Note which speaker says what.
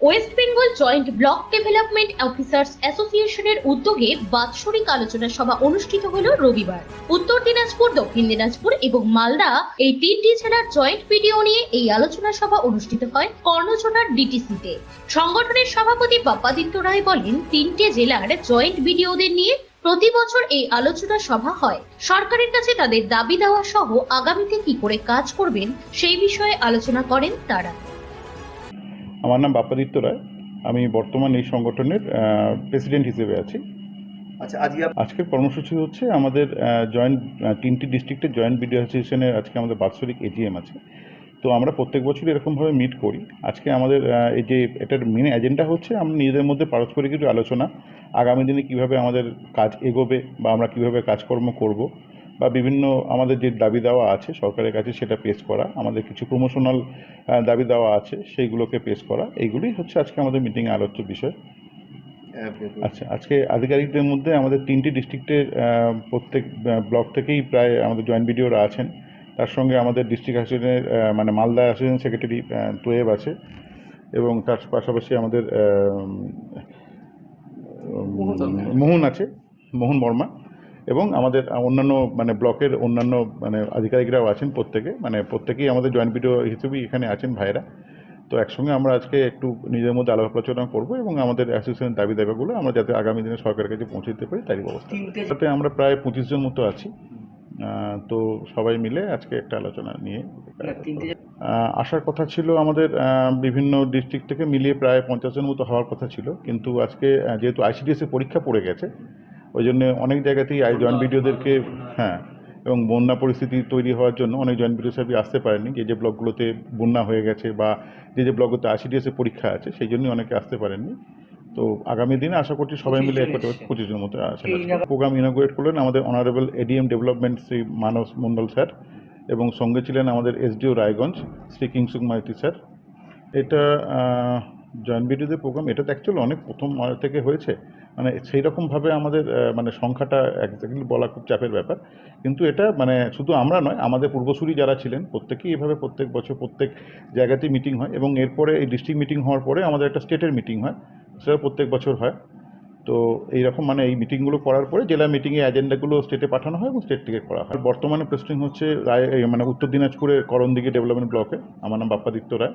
Speaker 1: West Bengal joint block development officers অ্যাসোসিয়েশনের উদ্যোগে বাৎসরিক আলোচনা সভা অনুষ্ঠিত হল রবিবার। উত্তর দিনাজপুর, দক্ষিণ দিনাজপুর এবং মালদা এই তিনটি জেলার জয়েন্ট ভিডিও নিয়ে এই আলোচনা সভা অনুষ্ঠিত হয় কর্ণচোটার ডিটিসিতে। সংগঠনের সভাপতি বাপ্পাদিত্য রায় বলেন, তিনটে জেলার জয়েন্ট ভিডিওদের নিয়ে প্রতি বছর এই আলোচনা সভা হয়। সরকারের কাছে তাদের দাবি দেওয়া সহ আগামীতে কি করে কাজ করবেন সেই বিষয়ে আলোচনা করেন তারা।
Speaker 2: আমার নাম বাপ্পাদিত্য রায়। আমি বর্তমান এই সংগঠনের প্রেসিডেন্ট হিসেবে আছি।
Speaker 3: আচ্ছা আজকে
Speaker 2: আজকের কর্মসূচি হচ্ছে আমাদের জয়েন্ট তিনটি ডিস্ট্রিক্টের জয়েন্ট বিডিও অ্যাসোসিয়েশনের আজকে আমাদের বাৎসরিক এজিএম আছে। তো আমরা প্রত্যেক বছরই এরকমভাবে মিট করি। আজকে আমাদের এই যে এটার মেন এজেন্ডা হচ্ছে আমরা নিজেদের মধ্যে পারস্পরিক একটু আলোচনা আগামী দিনে কীভাবে আমাদের কাজ এগোবে বা আমরা কীভাবে কাজকর্ম করব বা বিভিন্ন আমাদের যে দাবি দেওয়া আছে সরকারের কাছে সেটা পেশ করা আমাদের কিছু প্রমোশনাল দাবি দেওয়া আছে সেইগুলোকে পেশ করা এইগুলোই হচ্ছে আজকে আমাদের মিটিংয়ে আলোচ্য বিষয়। আচ্ছা আজকে আধিকারিকদের মধ্যে আমাদের তিনটি ডিস্ট্রিক্টের প্রত্যেক ব্লক থেকেই প্রায় আমাদের জয়েন্ট বিডিওরা আছেন। তার সঙ্গে আমাদের ডিস্ট্রিক্ট অ্যাসোসিয়েশনের মানে মালদা অ্যাসোসিয়েশন সেক্রেটারি তোয়েব আছে এবং তার পাশাপাশি আমাদের মোহন আছে মোহন বর্মা। এবং আমাদের অন্যান্য মানে ব্লকের অন্যান্য মানে আধিকারিকরাও আছেন প্রত্যেকে। মানে প্রত্যেকেই আমাদের জয়েন্ট বিডিও হিসেবেই এখানে আছেন ভাইরা তো একসঙ্গে আমরা আজকে একটু নিজের মধ্যে আলাপ আলোচনা করব এবং আমাদের অ্যাসোসিয়েশন দাবি দাবিগুলো আমরা যাতে আগামী দিনে সরকারের কাছে পৌঁছে দিতে পারি তারই ব্যবস্থা তাতে আমরা প্রায় পঁচিশ জন মতো আছি। তো সবাই মিলে আজকে একটা আলোচনা নিয়ে আসার কথা ছিল আমাদের বিভিন্ন ডিস্ট্রিক্ট থেকে মিলিয়ে প্রায় পঞ্চাশ জন মতো হওয়ার কথা ছিল। কিন্তু আজকে যেহেতু আইসিডিএস এর পরীক্ষা পড়ে গেছে ওই জন্য অনেক জায়গাতেই আই জয়েন্ট ভিডিওদেরকে হ্যাঁ এবং বন্যা পরিস্থিতি তৈরি হওয়ার জন্য অনেক জয়েন্ট ভিডিও সাহেব আসতে পারেনি। যে যে ব্লকগুলোতে বন্যা হয়ে গেছে বা যে যে ব্লকগুলোতে আইসিডিএস এর পরীক্ষা আছে সেই জন্যই অনেকে আসতে পারেননি। তো আগামী দিনে আশা করছি সবাই মিলে একটা পঁচিশ জন মতো প্রোগ্রাম ইনাগুরেট করলেন আমাদের honourable ADM development Shri Manas Mondal sir এবং সঙ্গে ছিলেন আমাদের এসডিও রায়গঞ্জ শ্রী কিংসুক মাইতি স্যার। এটা জয়েন্ট বিডিওদের প্রোগ্রাম এটা তো অ্যাকচুয়ালি অনেক প্রথম থেকে হয়েছে। মানে সেই রকমভাবে আমাদের মানে সংখ্যাটা একজাক্টলি বলা খুব চাপের ব্যাপার। কিন্তু এটা মানে শুধু আমরা নয়, আমাদের পূর্বসূরি যারা ছিলেন, প্রত্যেকেই এভাবে প্রত্যেক বছর প্রত্যেক জায়গাতেই মিটিং হয় এবং এরপরে এই ডিস্ট্রিক্ট মিটিং হওয়ার পরে আমাদের একটা স্টেটের মিটিং হয় সেটা প্রত্যেক বছর হয়। তো এইরকম মানে এই মিটিংগুলো করার পরে জেলা মিটিংয়ে এজেন্ডাগুলো স্টেটে পাঠানো হয় এবং স্টেট থেকে করা হয়। বর্তমানে প্রেসিডিং হচ্ছে রায় মানে উত্তর দিনাজপুরের করণদিঘি ডেভেলপমেন্ট ব্লকে আমার নাম Bappaditya Roy.